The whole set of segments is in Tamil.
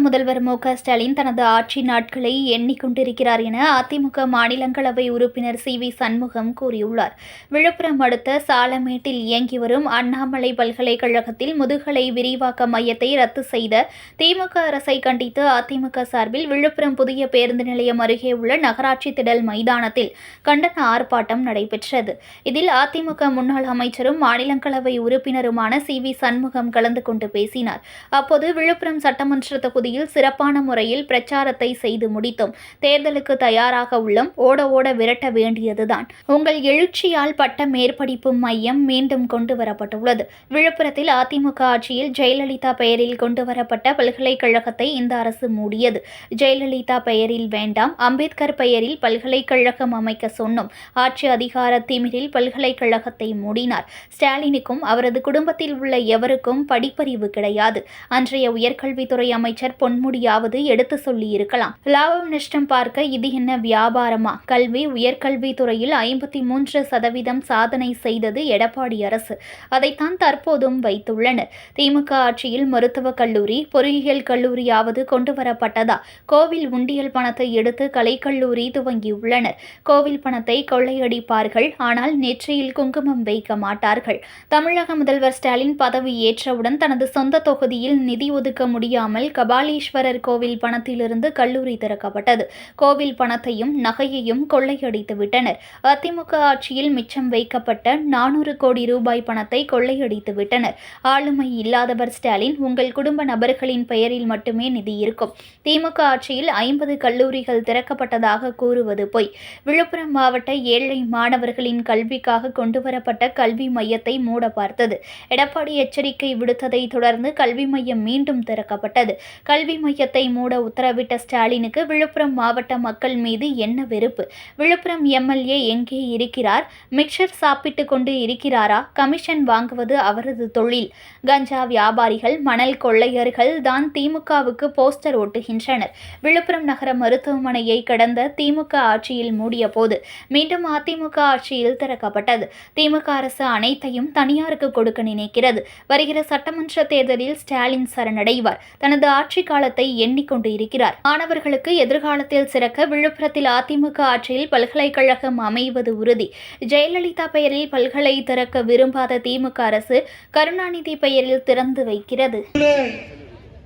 முதல்வர் மு ஸ்டாலின் தனது ஆட்சி நாட்களை எண்ணிக்கொண்டிருக்கிறார் என அதிமுக மாநிலங்களவை உறுப்பினர் சி வி சண்முகம் கூறியுள்ளார். விழுப்புரம் அடுத்த சாலமேட்டில் இயங்கி வரும் அண்ணாமலை பல்கலைக்கழகத்தில் முதுகலை விரிவாக்க மையத்தை ரத்து செய்த திமுக அரசை கண்டித்து அதிமுக சார்பில் விழுப்புரம் புதிய பேருந்து நிலையம் அருகே உள்ள நகராட்சி திடல் மைதானத்தில் கண்டன ஆர்ப்பாட்டம் நடைபெற்றது. இதில் அதிமுக முன்னாள் அமைச்சரும் மாநிலங்களவை உறுப்பினருமான சி வி சண்முகம் கலந்து கொண்டு பேசினார். அப்போது விழுப்புரம் சட்டமன்ற தொகுதியில் சிறப்பான முறையில் பிரச்சாரத்தை செய்து முடித்தோம். தேர்தலுக்கு தயாராக உள்ளோம். ஓட ஓட விரட்ட வேண்டியதுதான். உங்கள் எழுச்சியால் பட்ட மேற்படிப்பு மையம் மீண்டும் கொண்டு வரப்பட்டுள்ளது. விழுப்புரத்தில் அதிமுக ஆட்சியில் ஜெயலலிதா பெயரில் கொண்டு வரப்பட்ட பல்கலைக்கழகத்தை இந்த அரசு மூடியது. ஜெயலலிதா பெயரில் வேண்டாம். அம்பேத்கர் பெயரில் பல்கலைக்கழகம் அமைக்க சொன்னோம். ஆட்சி அதிகார திமிரில் பல்கலைக்கழகத்தை மூடினார். ஸ்டாலினுக்கும் அவரது குடும்பத்தில் உள்ள எவருக்கும் படிப்பறிவு கிடையாது. அன்றைய உயர்கல்வித்துறை அமைச்சர் பொன்முடியாவது எடுத்து சொல்லி இருக்கலாம் லாபம் நஷ்டம் பார்க்க இது என்ன வியாபாரமா? கல்வி உயர்கல்வித்துறையில் ஐம்பத்தி மூன்று சதவீதம் சாதனை செய்தது எடப்பாடி அரசு. அதைத்தான் தற்போதும் வைத்துள்ளனர். திமுக ஆட்சியில் மருத்துவக் கல்லூரி பொறியியல் கல்லூரியாவது கொண்டு வரப்பட்டதா கோவில் உண்டியல் பணத்தை எடுத்து கலைக்கல்லூரி துவங்கியுள்ளனர். கோவில் பணத்தை கொள்ளையடிப்பார்கள். ஆனால் நெற்றியில் குங்குமம் வைக்க மாட்டார்கள். தமிழக முதல்வர் ஸ்டாலின் பதவி ஏற்றவுடன் தனது சொந்த தொகுதியில் நிதி ஒதுக்க முடியாமல் கபால் காளீஸ்வரர் கோவில் பணத்திலிருந்து கல்லூரி திறக்கப்பட்டது. கோவில் பணத்தையும் நகையையும் கொள்ளையடித்து விட்டனர் அதிமுக ஆட்சியில் மிச்சம் வைக்கப்பட்ட நானூறு கோடி ரூபாய் பணத்தை கொள்ளையடித்து விட்டனர் ஆளுமை இல்லாதவர் ஸ்டாலின் உங்கள் குடும்ப நபர்களின் பெயரில் மட்டுமே நிதி இருக்கும். திமுக ஆட்சியில் ஐம்பது கல்லூரிகள் திறக்கப்பட்டதாக கூறுவது பொய். விழுப்புரம் மாவட்ட ஏழை மாணவர்களின் கல்விக்காக கொண்டுவரப்பட்ட கல்வி மையத்தை மூட பார்த்தது. எடப்பாடி எச்சரிக்கை விடுத்ததை தொடர்ந்து கல்வி மையம் மீண்டும் திறக்கப்பட்டது. கல்வி மையத்தை மூட உத்தரவிட்ட ஸ்டாலினுக்கு விழுப்புரம் மாவட்ட மக்கள் மீது என்ன வெறுப்பு? விழுப்புரம் எம்எல்ஏ எங்கே இருக்கிறார்? மிக்சர் சாப்பிட்டு கொண்டு இருக்கிறாரா? கமிஷன் வாங்குவது அவரது தொழில். கஞ்சா வியாபாரிகள் மணல் கொள்ளையர்கள் தான் திமுகவுக்கு போஸ்டர் ஒட்டுகின்றனர். விழுப்புரம் நகர மருத்துவமனையை கடந்த திமுக ஆட்சியில் மூடிய போது மீண்டும் அதிமுக ஆட்சியில் திறக்கப்பட்டது. திமுக அரசு அனைத்தையும் தனியாருக்கு கொடுக்க நினைக்கிறது. வருகிற சட்டமன்ற தேர்தலில் ஸ்டாலின் சரணடைவார். தனது ஆட்சி காலத்தை எண்ணிக்கொண்டு இருக்கிறார் மாணவர்களுக்கு எதிர்காலத்தில் சிறக்க விழுப்புரத்தில் அதிமுக ஆட்சியில் பல்கலைக்கழகம் அமைவது உறுதி. ஜெயலலிதா பெயரில் பல்கலை திறக்க விரும்பாத திமுக அரசு கருணாநிதி பெயரில் திறந்து வைக்கிறது.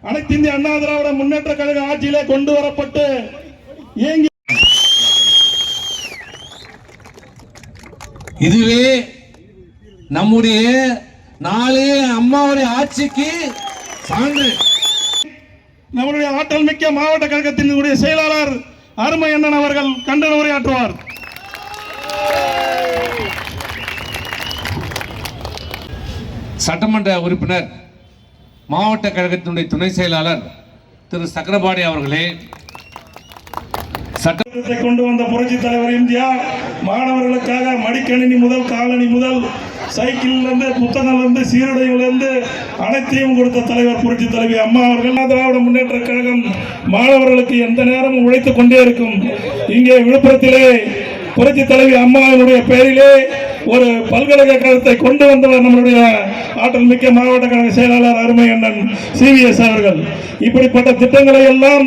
அனைத்து இந்திய அண்ணா திராவிட முன்னேற்ற கழக ஆட்சியிலே கொண்டு வரப்பட்டு இதுவே நம்முடைய நாளே அம்மாவுடைய ஆட்சிக்கு சான்று. நம்முடைய ஆற்றல் மிக்க மாவட்ட கழகத்தினுடைய செயலாளர் அருமை அண்ணன் அவர்கள் கண்டன உரையாற்றுவார். சட்டமன்ற உறுப்பினர் மாவட்ட கழகத்தினுடைய துணை செயலாளர் திரு. சக்கரபாணி அவர்களே சட்ட திட்டத்தை கொண்டு வந்த புரட்சி தலைவர் எம்ஜிஆர் மாணவர்களுக்காக மடிக்கணினி முதல் காலணி முதல் சைக்கிள்லேருந்து இருந்து புத்தகங்கள்ல இருந்து இருந்து அனைத்தையும் கொடுத்த தலைவர் புரட்சி தலைவி அம்மா அவர்கள். அண்ணா திராவிட முன்னேற்ற கழகம் மாணவர்களுக்கு எந்த நேரமும் உழைத்துக் கொண்டே இருக்கும். இங்கே விழுப்புரத்திலே புரட்சி தலைவி அம்மாவினுடைய பெயரிலே ஒரு பல்கலைக்கழகத்தை கொண்டு வந்தவர் நம்மளுடைய ஆற்றல் மிக்க மாவட்ட கழக செயலாளர் அருமை அண்ணன் சிவிஎஸ் அவர்கள். இப்படிப்பட்ட திட்டங்களை எல்லாம்